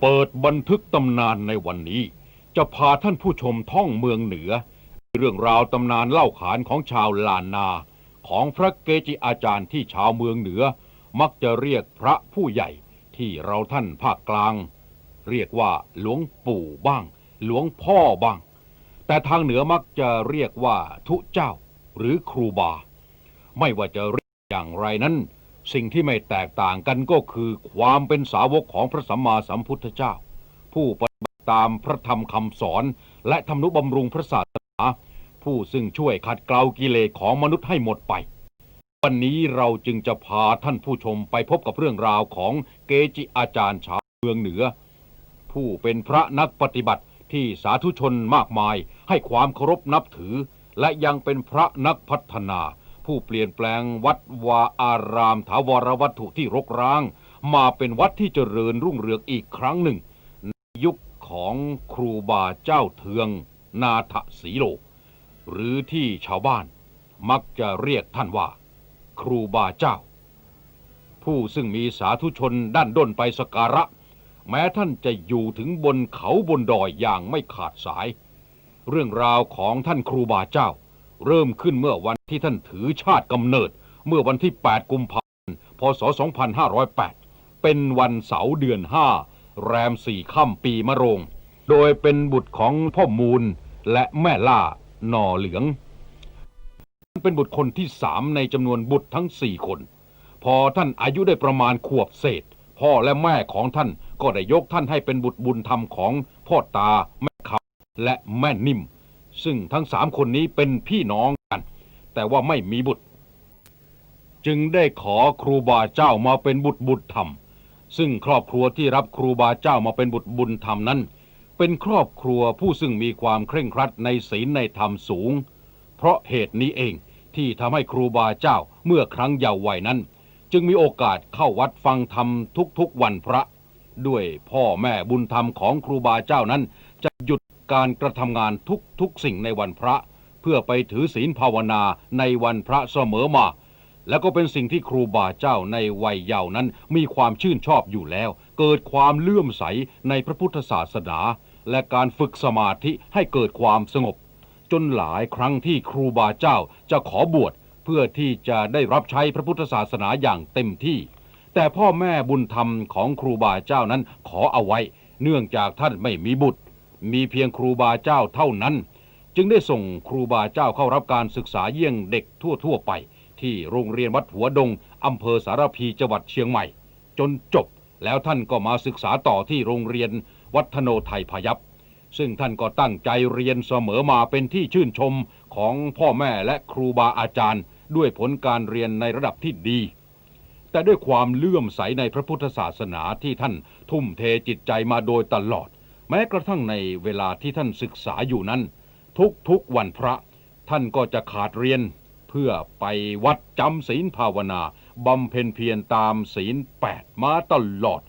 เปิดบันทึกตำนานในวันนี้ จะพาท่านผู้ชมท่องเมืองเหนือ เรื่องราวตำนานเล่าขานของชาวลานนา ของพระเกจิอาจารย์ที่ชาวเมืองเหนือ มักจะเรียกพระผู้ใหญ่ที่เราท่านภาคกลาง เรียกว่าหลวงปู่บ้าง หลวงพ่อบ้าง แต่ทางเหนือมักจะเรียกว่าทุเจ้าหรือครูบา ไม่ว่าจะเรียกอย่างไรนั้น สิ่งที่ไม่แตกต่างกันก็คือความเป็นสาวกของพระสัมมาสัมพุทธเจ้า ผู้ปฏิบัติตามพระธรรมคำสอน และทำนุบำรุงพระศาสนา ผู้ซึ่งช่วยขัดเกลากิเลสของมนุษย์ให้หมดไป วันนี้เราจึงจะพาท่านผู้ชมไปพบกับเรื่องราวของเกจิอาจารย์ชาวเมืองเหนือ ผู้เป็นพระนักปฏิบัติที่สาธุชนมากมายให้ความเคารพนับถือ และยังเป็นพระนักพัฒนา ผู้เปลี่ยนแปลงวัดวาอารามถาวรวัตถุที่รกร้าง มาเป็นวัดที่เจริญรุ่งเรืองอีกครั้งหนึ่ง ในยุคของครูบาเจ้าเทือง นาถสีโล หรือที่ชาวบ้าน มักจะเรียกท่านว่า ครูบาเจ้า ผู้ซึ่งมีสาธุชนด้านด้นไปสการะ แม้ท่านจะอยู่ถึงบนเขาบนดอยอย่างไม่ขาดสาย เรื่องราวของท่านครูบาเจ้า เริ่มขึ้นเมื่อวันที่ท่านถือชาติกำเนิด เมื่อวันที่ 8 กุมภาพันธ์ พศ 2508 เป็นวันเสาร์เดือน 5 แรมสี่ค่ำปีมะโรง โดยเป็นบุตรของพ่อมูลและแม่ล่าหน่อเหลือง เป็นบุตรคนที่สามในจำนวนบุตรทั้งสี่คน พอท่านอายุได้ประมาณขวบเศษ พ่อและแม่ของท่านก็ได้ยกท่านให้เป็นบุตรบุญธรรมของพ่อตาแม่ขาวและแม่นิ่ม ซึ่งทั้งสามคนนี้เป็นพี่น้องกัน แต่ว่าไม่มีบุตร จึงได้ขอครูบาเจ้ามาเป็นบุตรบุญธรรม ซึ่งครอบครัวที่รับครูบาเจ้ามาเป็นบุตรบุญธรรมนั้น เป็นครอบครัวผู้ซึ่งมีความเคร่งครัดในศีลในธรรมสูง เพราะเหตุนี้เองที่ทำให้ครูบาเจ้าเมื่อครั้งเยาว์วัยนั้น จึงมีโอกาสเข้าวัดฟังธรรมทุกๆวันพระ ด้วยพ่อแม่บุญธรรมของครูบาเจ้านั้นจะหยุด การกระทำงานทุกๆสิ่งในวันพระ เพื่อไปถือศีลภาวนาในวันพระเสมอมา และก็เป็นสิ่งที่ครูบาเจ้าในวัยเยาว์นั้นมีความชื่นชอบอยู่แล้ว เกิดความเลื่อมใสในพระพุทธศาสนา และการฝึกสมาธิให้เกิดความสงบ จนหลายครั้งที่ครูบาเจ้าจะขอบวชเพื่อที่จะได้รับใช้พระพุทธศาสนาอย่างเต็มที่ แต่พ่อแม่บุญธรรมของครูบาเจ้านั้นขอเอาไว้ เนื่องจากท่านไม่มีบุตร มีเพียงครูบาเจ้าเท่านั้น จึงได้ส่งครูบาเจ้าเข้ารับการศึกษาเยี่ยงเด็กทั่ว ๆ ไป ที่โรงเรียนวัดหัวดงอำเภอสารพีจังหวัดเชียงใหม่ จนจบแล้วท่านก็มาศึกษาต่อที่โรงเรียนวัฒโนไทยพยัพซึ่งท่านก็ตั้งใจเรียนเสมอมาเป็นที่ชื่นชมของพ่อแม่และครูบาอาจารย์ ด้วยผลการเรียนในระดับที่ดี แต่ด้วยความเลื่อมใสในพระพุทธศาสนาที่ท่านทุ่มเทจิตใจมาโดยตลอด แม้กระทั่งในเวลาที่ท่านศึกษาอยู่นั้น ทุกๆวันพระ ท่านก็จะขาดเรียน เพื่อไปวัดจำศีลภาวนาบำเพ็ญเพียรตามศีลแปดมาตลอด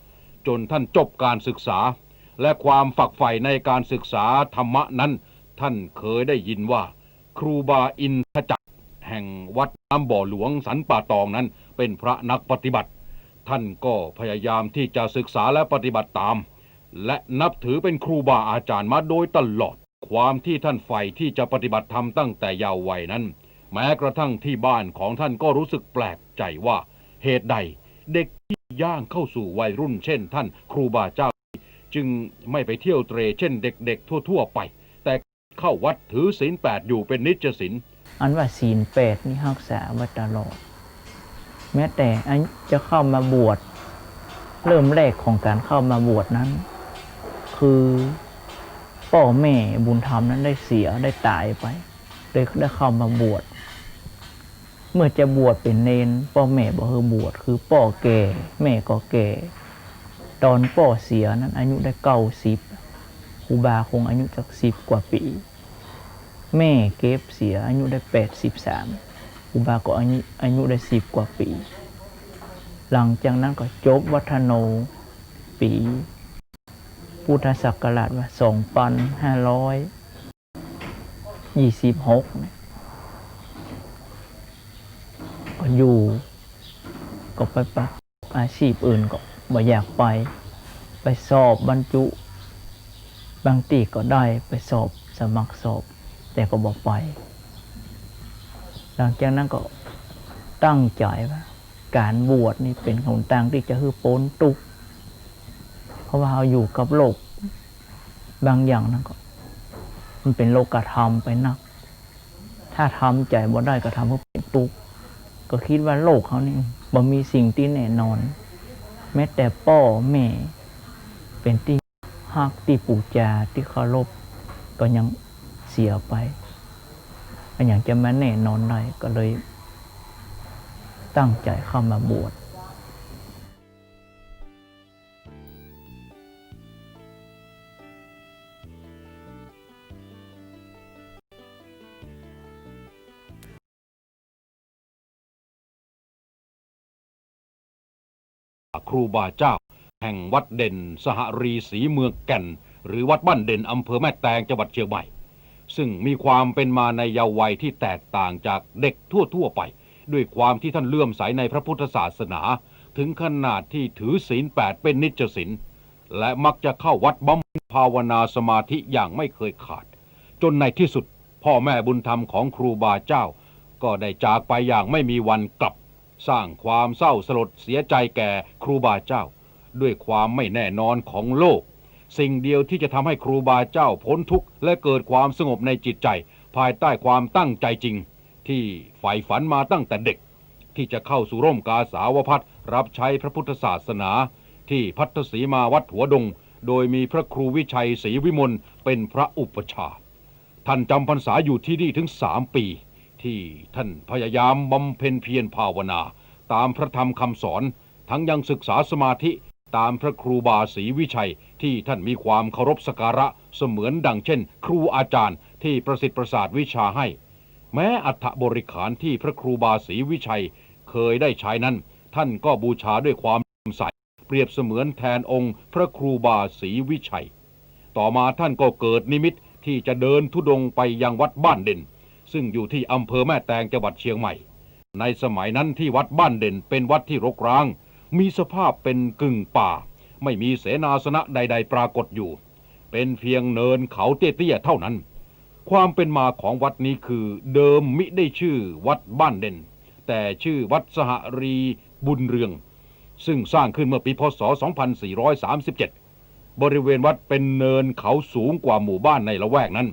จนท่านจบการศึกษา และความฝักใฝ่ในการศึกษาธรรมะนั้น ท่านเคยได้ยินว่า ครูบาอินทจักรแห่งวัดน้ำบ่อหลวงสันป่าตองนั้น เป็นพระนักปฏิบัติ ท่านก็พยายามที่จะศึกษาและปฏิบัติตาม และนับถือเป็นครูบาอาจารย์มาโดยตลอด ความที่ท่านใฝ่ที่จะปฏิบัติธรรมตั้งแต่เยาว์วัยนั้น แม้กระทั่งที่บ้านของท่านก็รู้สึกแปลกใจว่า เหตุใดเด็กที่ย่างเข้าสู่วัยรุ่นเช่น ท่านครูบาเจ้า จึงไม่ไปเที่ยวเตรเช่นเด็กๆ ทั่ว ๆ ไป แต่เข้าวัดถือศีลแปดอยู่เป็นนิจศีลอันว่าศีลแปดนี่รักษามาตลอด แม้แต่อันจะเข้ามาบวชเริ่มแรกของการเข้ามาบวชนั้น คือพ่อแม่บุญธรรมนั้นได้เสียได้ตายไปเลยได้เข้ามาบวช เมื่อจะบวชเป็นเนนพ่อแม่บอกให้บวชคือพ่อแก่แม่ก็แก่ ตอนพ่อเสียนั้น อายุได้เก้าสิบครูบาคงอายุจักสิบกว่าปี แม่เก็บเสียอายุได้แปดสิบสามอุบาก็อายุอายุได้สิบกว่าปี หลังจากนั้นก็จบวัฒโนปี พุทธศักราชว่าสองพันห้าร้อยยี่สิบหกก็อยู่ ก็ไปประกอบอาชีพอื่นก็บ่อยากไป ไปสอบบรรจุ บางตีก็ได้ไปสอบสมัครสอบ แต่ก็บอกไป หลังจากนั้นก็ตั้งใจว่าการบวชนี่เป็นหนทางที่จะฮือโปนตุก เพราะว่าเราอยู่กับโลก บางอย่างนั้นก็ มันเป็นโลกธรรมไปนัก ถ้าทำใจบ่ได้ก็ทำให้เป็นตุก ก็คิดว่าโลกเขานี่บ่มีสิ่งที่แน่นอน แม้แต่พ่อแม่ เป็นที่ฮักที่ปูจาที่เคารพก็ยังเสียไปอันอย่างจะมาแน่นอนได้ก็เลย ตั้งใจเข้ามาบวช ครูบาเจ้า แห่งวัดเด่น สหรีศรีเมืองแก่น หรือวัดบ้านเด่นอำเภอแม่แตงจังหวัดเชียงใหม่ ซึ่งมีความเป็นมาในเยาว์วัยที่แตกต่างจากเด็กทั่วๆไป ด้วยความที่ท่านเลื่อมใสในพระพุทธศาสนา ถึงขนาดที่ถือศีลแปดเป็นนิจศีลและมักจะเข้าวัดบำเพ็ญภาวนาสมาธิอย่างไม่เคยขาด จนในที่สุดพ่อแม่บุญธรรมของครูบาเจ้า ก็ได้จากไปอย่างไม่มีวันกลับ สร้างความเศร้าสลดเสียใจแก่ครูบาเจ้า ด้วยความไม่แน่นอนของโลก สิ่งเดียวที่จะทำให้ครูบาเจ้าพ้นทุกข์และเกิดความสงบในจิตใจ ภายใต้ความตั้งใจจริง ที่ใฝ่ฝันมาตั้งแต่เด็ก ที่จะเข้าสู่ร่มกาสาวพัฒรับใช้พระพุทธศาสนา ที่พัทธสีมาวัดหัวดง โดยมีพระครูวิชัยศรีวิมลเป็นพระอุปชาท่านจำพรรษาอยู่ที่นี่ถึงสามปี ที่ท่านพยายามบำเพ็ญเพียรภาวนา ตามพระธรรมคำสอน ทั้งยังศึกษาสมาธิตามพระครูบาศรีวิชัย ที่ท่านมีความเคารพสักการะเสมือนดังเช่น ครูอาจารย์ที่ประสิทธิ์ประสาทวิชาให้ แม้อัฐบริขารที่พระครูบาศรีวิชัยเคยได้ใช้นั้น ท่านก็บูชาด้วยความเลื่อมใสเปรียบเสมือนแทนองค์ พระครูบาศรีวิชัย ต่อมาท่านก็เกิดนิมิตที่จะเดินทุดงค์ไปยังวัดบ้านเด่น ซึ่งอยู่ที่อำเภอแม่แตงจังหวัดเชียงใหม่ ในสมัยนั้นที่วัดบ้านเด่นเป็นวัดที่รกร้าง มีสภาพเป็นกึ่งป่า ไม่มีเสนาสนะใด ๆ ปรากฏอยู่ เป็นเพียงเนินเขาเตี้ยๆเท่านั้น ความเป็นมาของวัดนี้คือเดิมมิได้ชื่อวัดบ้านเด่น แต่ชื่อวัดสหรีบุญเรือง ซึ่งสร้างขึ้นเมื่อปีพศ 2437 บริเวณวัดเป็นเนินเขาสูงกว่าหมู่บ้านในละแวกนั้น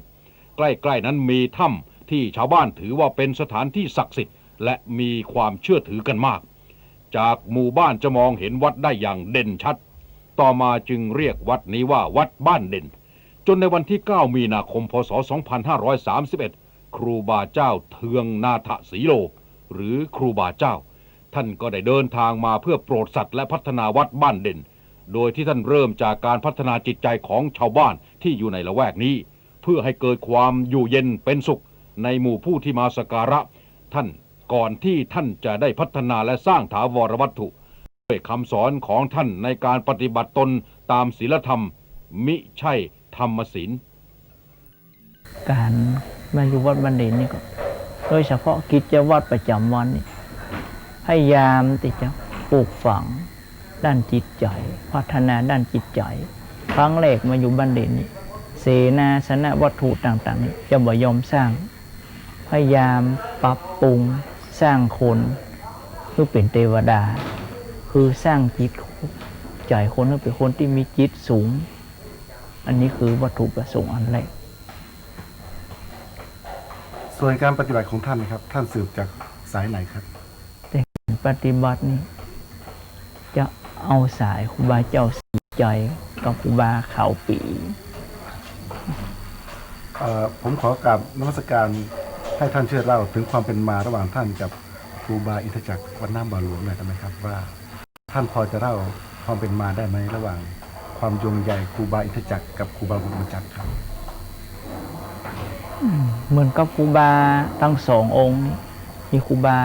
ใกล้ ๆ นั้นมีถ้ำ ที่ชาวบ้านถือว่าเป็นสถานที่ศักดิ์สิทธิ์ และมีความเชื่อถือกันมาก จากหมู่บ้านจะมองเห็นวัดได้อย่างเด่นชัด ต่อมาจึงเรียกวัดนี้ว่าวัดบ้านเด่น จนในวันที่ 9 มีนาคม พศ 2531 ครูบาเจ้าเทืองนาถสีโล หรือครูบาเจ้า ท่านก็ได้เดินทางมาเพื่อโปรดสัตว์และพัฒนาวัดบ้านเด่น โดยที่ท่านเริ่มจากการพัฒนาจิตใจของชาวบ้านที่อยู่ในละแวกนี้ เพื่อให้เกิดความอยู่เย็นเป็นสุข ในหมู่ผู้ที่มาสการะ ท่านก่อนที่ท่านจะได้พัฒนาและสร้างถาวรวัตถุด้วยคำสอนของท่านในการปฏิบัติตนตามศีลธรรม มิใช่ธรรมศีลการมาอยู่วัดบันเดนนี่ก็โดยเฉพาะกิจวัตรประจำวันนี่พยายามที่จะปลูกฝังด้านจิตใจ พัฒนาด้านจิตใจ ครั้งแรกมาอยู่บันเดนนี่เสนาสนะวัตถุต่างๆนี่จะบ่ยอมสร้าง พยายามปรับปรุงสร้างคนเพื่อเป็นเทวดา คือสร้างจิตใจคนให้เป็นคนที่มีจิตสูง อันนี้คือวัตถุประสงค์อันแรกส่วนการปฏิบัติของท่านนะครับ ท่านสืบจากสายไหนครับปฏิบัตินี่จะเอาสายครูบาเจ้าสีใจกับครูบาเขาปีเอ่อผมขอกราบนมัสการ ให้ท่านช่วยเล่าถึงความเป็นมาระหว่างท่านกับครูบาอินทจักรวัดน้ำบาหลวงหน่อยได้ไหมครับว่า ท่านพอจะเล่าความเป็นมาได้ไหมระหว่าง ความยงใหญ่ครูบาอินทจักรกับครูบาบุญมจักรครับเหมือนกับครูบาทั้งสององค์มีครูบา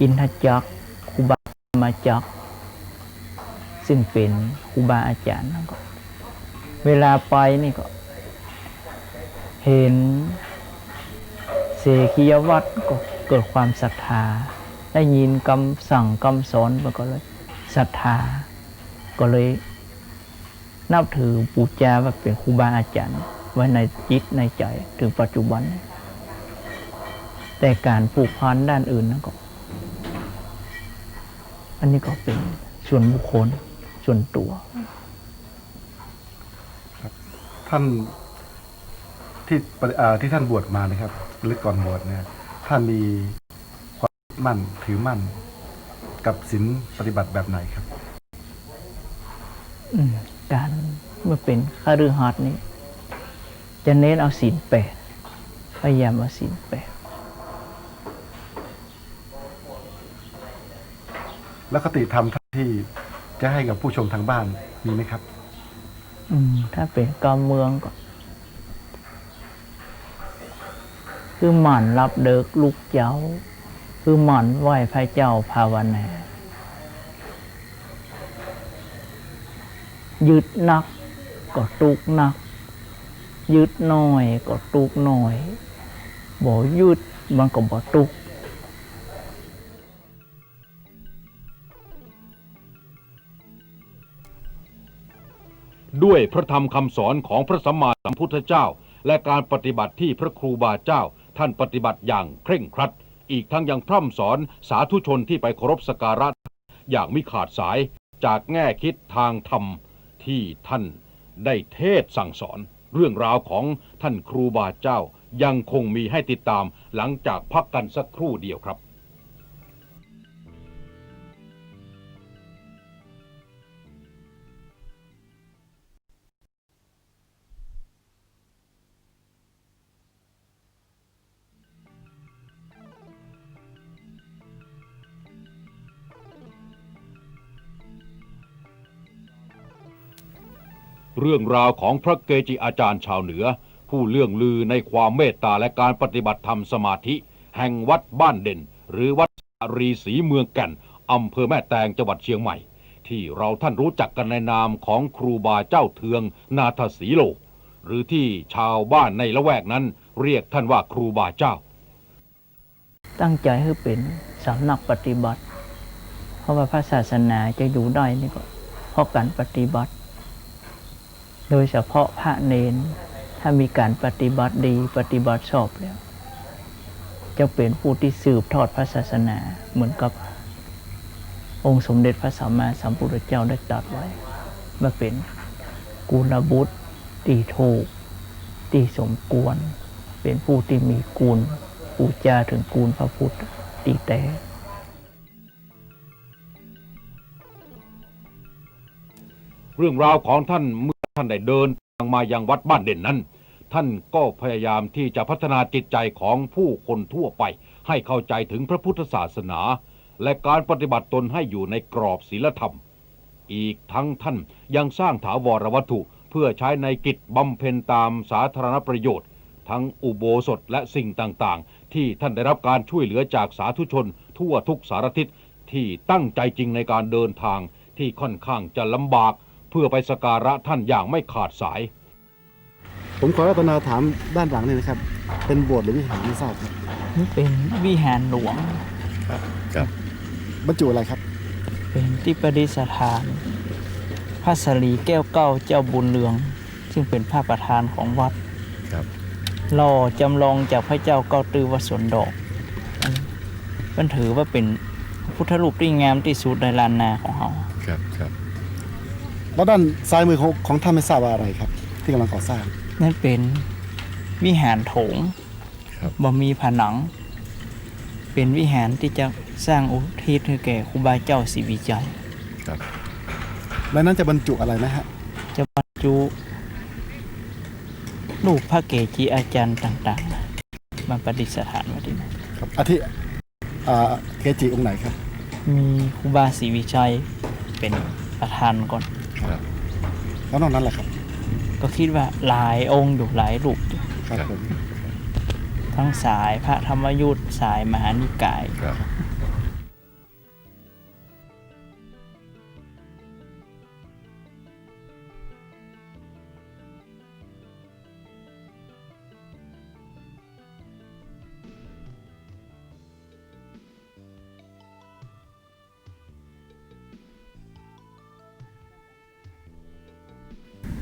อินทจักรครูบามาจักรซึ่งเป็นครูบาอาจารย์นั่นก็เวลาไปนี่ก็ เห็น เสขียวัตรก็เกิดความศรัทธา ได้ยินคำสั่งคำสอนมันก็เลยศรัทธา ก็เลยนับถือปูจาว่าเป็นครูบาอาจารย์ ไว้ในจิตในใจถึงปัจจุบัน แต่การผูกพันด้านอื่นนั้นก็ อันนี้ก็เป็นส่วนบุคคลส่วนตัว ท่านที่ที่ท่านบวชมานะครับ หรือก่อนบวชเนี่ยท่านมีความมั่นถือมั่นกับศีลปฏิบัติแบบไหนครับ อืมการเมื่อเป็นข้ารือหัดนี้ จะเน้นเอาศีลแปดพยายามเอาศีลแปดแล้วคติธรรมที่จะให้กับผู้ชมทางบ้านมีไหมครับ อืม ถ้าเป็นการเมืองก็ คือหมั่นรับเดิกลูกเจ้า คือหมั่นไหว้พระเจ้าภาวนายึดนักก็ตุกนัก ยึดน้อยก็ตุกน้อยบ่ยึดมันก็บ่ตุกด้วยพระธรรมคำสอนของพระสัมมาสัมพุทธเจ้า และการปฏิบัติที่พระครูบาเจ้า ท่านปฏิบัติอย่างเคร่งครัด อีกทั้งยังพร่ำสอนสาธุชนที่ไปเคารพสการะอย่างไม่ขาดสายจากแง่คิดทางธรรมที่ท่านได้เทศสั่งสอน เรื่องราวของท่านครูบาเจ้ายังคงมีให้ติดตามหลังจากพักกันสักครู่เดียวครับ เรื่องราวของพระเกจิอาจารย์ชาวเหนือ ผู้เลื่องลือในความเมตตาและการปฏิบัติธรรมสมาธิ แห่งวัดบ้านเด่น หรือวัดอารีศรีเมืองแก่นอำเภอแม่แตงจังหวัดเชียงใหม่ ที่เราท่านรู้จักกันในนามของครูบาเจ้าเทือง นาทศีโล หรือที่ชาวบ้านในละแวกนั้น เรียกท่านว่าครูบาเจ้า ตั้งใจให้เป็นสำนักปฏิบัติ เพราะว่าพระศาสนาจะอยู่ได้นี่ก็เพราะการปฏิบัติ โดยเฉพาะพระเนน ถ้ามีการปฏิบัติดีปฏิบัติชอบแล้ว จะเป็นผู้ที่สืบทอดพระศาสนาเหมือนกับองค์สมเด็จพระสัมมาสัมพุทธเจ้าได้ตรัสไว้ว่าเป็นกุลบุตรที่ถูกที่สมควร เป็นผู้ที่มีกุลปูจาถึงกูลพระพุทธตีแต่เรื่องราวของท่านเมื่อ ท่านได้เดินทางมายังวัดบ้านเด่นนั้น ท่านก็พยายามที่จะพัฒนาจิตใจของผู้คนทั่วไป ให้เข้าใจถึงพระพุทธศาสนา และการปฏิบัติตนให้อยู่ในกรอบศีลธรรม อีกทั้งท่านยังสร้างถาวรวัตถุเพื่อใช้ในกิจบำเพ็ญตามสาธารณประโยชน์ ทั้งอุโบสถและสิ่งต่างๆ ที่ท่านได้รับการช่วยเหลือจากสาธุชน ทั่วทุกสารทิศที่ตั้งใจจริงในการเดินทางที่ค่อนข้างจะลำบาก พื่อไปสกการะท่านอย่างไม่ขาดสาย ผมขอรัตนาถามด้านหลังนี่นะครับ เป็นโบสถ์หรือวิหารไม่ทราบครับนี่เป็นวิหารหลวงบรรจุอะไรครับ เป็นที่ประดิษฐาน พระสรีแก้วเก้าเจ้าบุญเรือง ซึ่งเป็นพระประธานของวัดครับหล่อจำลองจากพระเจ้าเก้าตือวสนดอกอันมันถือว่าเป็นพุทธรูปที่งามที่สุดในลานนาของเราครับครับ แล้วด้านซ้ายมือของของท่านไม่ทราบว่าอะไรครับ ที่กำลังก่อสร้าง นั่นเป็นวิหารโถงครับ บ่มีผนัง เป็นวิหารที่จะสร้างอุทิศให้แก่ครูบาเจ้าศรีวิจัย ครับ แล้วนั้นจะบรรจุอะไรนะฮะจะบรรจุรูปพระเกจิอาจารย์ต่างๆ มาประดิษฐานไว้ที่นั่นครับอาทิอ่าเกจิองค์ไหนครับ มีครูบาศรีวิชัยเป็นประธานก่อน ครับ แล้วนอกนั้นแหละครับ ก็คิดว่าหลายองค์อยู่หลายรูปอยู่ครับผม ทั้งสายพระธรรมยุทธสายมหานิกาย ครับ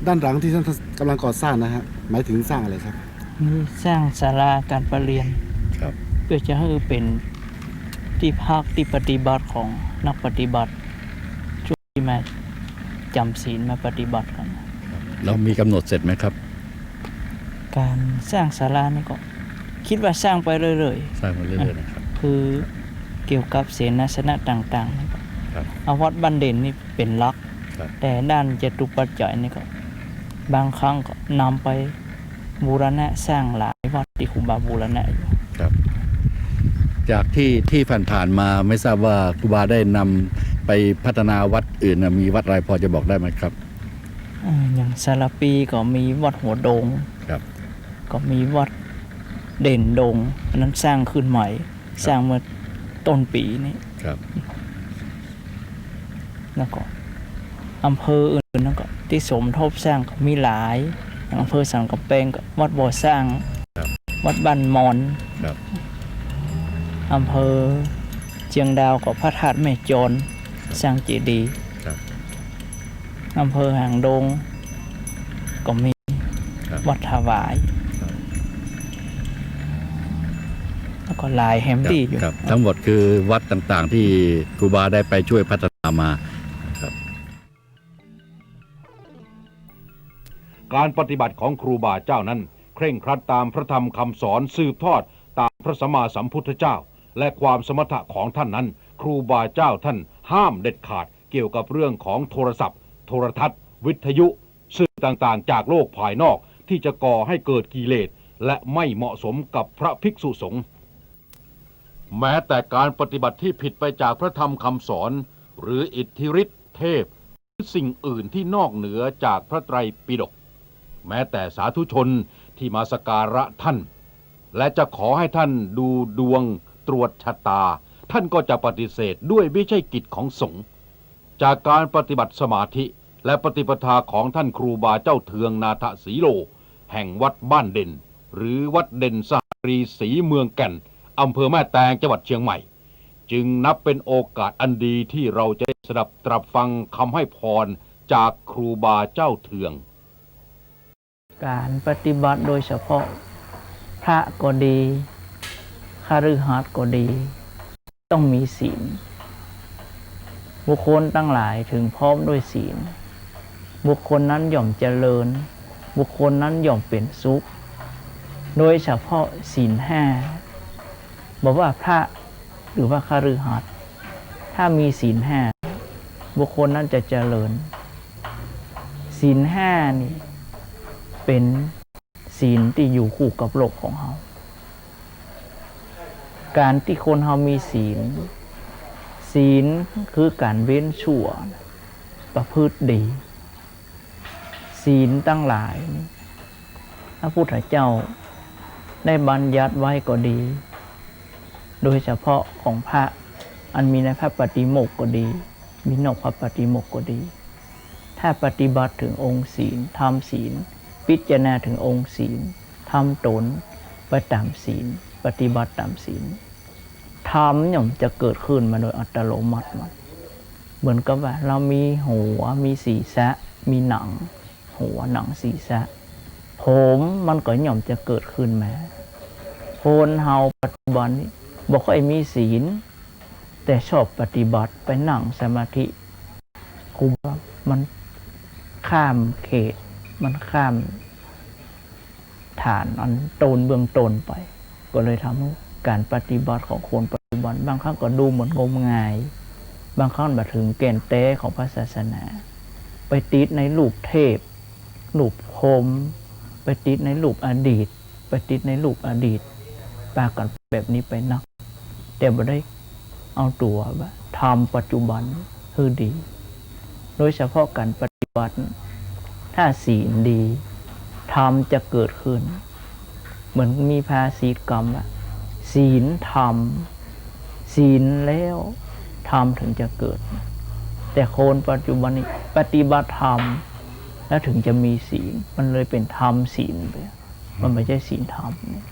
ด้านหลังที่ท่านกำลังก่อสร้างนะฮะหมายถึงสร้างอะไรครับนี่สร้างศาลาการประเรียนครับ เพื่อจะให้เป็นที่พักที่ปฏิบัติของนักปฏิบัติช่วงที่มาจำศีลมาปฏิบัติกันแล้วมีกำหนดเสร็จไหมครับ การสร้างศาลานี่ก็ คิดว่าสร้างไปเรื่อยสร้างมาเรื่อยๆนะครับ ๆ คือเกี่ยวกับเสนาสนะต่างๆนี่ก็ครับ เอาวัดบ้านเด่นนี่เป็นหลัก ครับ แต่ด้านจตุปัจจัยนี่ก็ บางครั้งก็นำไปบูรณะสร้างหลายวัดที่ครูบาบูรณะอยู่ครับ จากที่ที่ผ่านๆมาไม่ทราบว่าครูบาได้นำไปพัฒนาวัดอื่นน่ะมีวัดอะไรพอจะบอกได้ไหมครับ อ่าอย่างสารปีก็มีวัดหัวโดงครับ ก็มีวัดเด่นดงอันนั้นสร้างขึ้นใหม่ สร้างเมื่อต้นปีนี้ครับ แล้วก็ อำเภออื่นๆนั่นก็ที่สมทบสร้างก็มีหลายอย่างอำเภอสันกำแพงก็วัดบ่อสร้างครับวัดบ้านมอนครับ อำเภอเชียงดาวก็พระธาตุแม่โจรสร้างเจดีย์ครับ อำเภอหางดง ก็มีครับ วัดถวาย ครับ แล้วก็หลายแฮมดี้อยู่ ครับทั้งหมดคือวัดต่างๆ ที่ครูบาได้ไปช่วยพัฒนามา การปฏิบัติของครูบาเจ้านั้น เคร่งครัดตามพระธรรมคำสอนสืบทอดตามพระสัมมาสัมพุทธเจ้า และความสมถะของท่านนั้น ครูบาเจ้าท่านห้ามเด็ดขาดเกี่ยวกับเรื่องของโทรศัพท์ โทรทัศน์ วิทยุ สื่อต่างๆ จากโลกภายนอกที่จะก่อให้เกิดกิเลสและไม่เหมาะสมกับพระภิกษุสงฆ์แม้แต่การปฏิบัติที่ผิดไปจากพระธรรมคำสอน หรืออิทธิฤทธิเทพ หรือสิ่งอื่นที่นอกเหนือจากพระไตรปิฎก แม้แต่สาธุชนที่มาสการะท่าน และจะขอให้ท่านดูดวงตรวจชะตา ท่านก็จะปฏิเสธด้วยไม่ใช่กิจของสงฆ์จากการปฏิบัติสมาธิและปฏิปทาของท่านครูบาเจ้าเทืองนาถสีโล แห่งวัดบ้านเด่น หรือวัดเด่นสหรีศรีเมืองแก่นอำเภอแม่แตงจังหวัดเชียงใหม่ จึงนับเป็นโอกาสอันดีที่เราจะได้สดับตรับฟังคำให้พรจากครูบาเจ้าเทือง การปฏิบัติโดยเฉพาะพระก็ดีคาฤหัสถ์ก็ดี ต้องมีศีล บุคคลตั้งหลายถึงพร้อมด้วยศีล บุคคลนั้นย่อมเจริญ บุคคลนั้นย่อมเป็นสุข โดยเฉพาะศีลห้าบอกว่าพระหรือว่าคาฤหัสถ์ถ้ามีศีลห้าบุคคลนั้นจะเจริญศีลห้านี่ เป็นศีลที่อยู่คู่กับโลกของเราการที่คนเรามีศีล ศีลคือการเว้นชั่ว ประพฤติดี ศีลตั้งหลายนี่พระพุทธเจ้าได้บัญญัติไว้ก็ดี โดยเฉพาะของพระอันมีในพระปฏิโมกข์ก็ดี มีนอกพระปฏิโมกข์ก็ดี ถ้าปฏิบัติถึงองค์ศีลทำศีล พิจารณาถึงองค์ศีลทำตนไปตามศีล ปฏิบัติตามศีลธรรมย่อมจะเกิดขึ้นมาโดยอัตโนมัติมันเหมือนกับว่าเรามีหัวมีศีรษะ มีหนัง หัวหนังศีรษะ ผมมันก็ย่อมจะเกิดขึ้นมาคนเฮาปัจจุบันนี้บอกค่อยมีศีล แต่ชอบปฏิบัติไปนั่งสมาธิครูว่ามันข้ามเขต มันข้ามฐานอันตนเบื้องตนไป ก็เลยทำให้การปฏิบัติของคนปัจจุบันบางครั้งก็ดูเหมือนงมงาย บางครั้งมาถึงแก่นแต้ของพระศาสนา ไปติดในรูปเทพรูปพรมไปติดในรูปอดีต ไปติดในรูปอดีตปากันแบบนี้ไปนัก แต่บ่ได้เอาตัวทำปัจจุบันคือดี โดยเฉพาะการปฏิบัติ ถ้าศีลดีธรรมจะเกิดขึ้น เหมือนมีภาษีกรรมอะศีลธรรมศีลแล้วธรรมถึงจะเกิด แต่คนปัจจุบันนี้ปฏิบัติธรรม แล้วถึงจะมีศีล มันเลยเป็นธรรมศีลไปมันไม่ใช่ศีลธรรมเนี่ย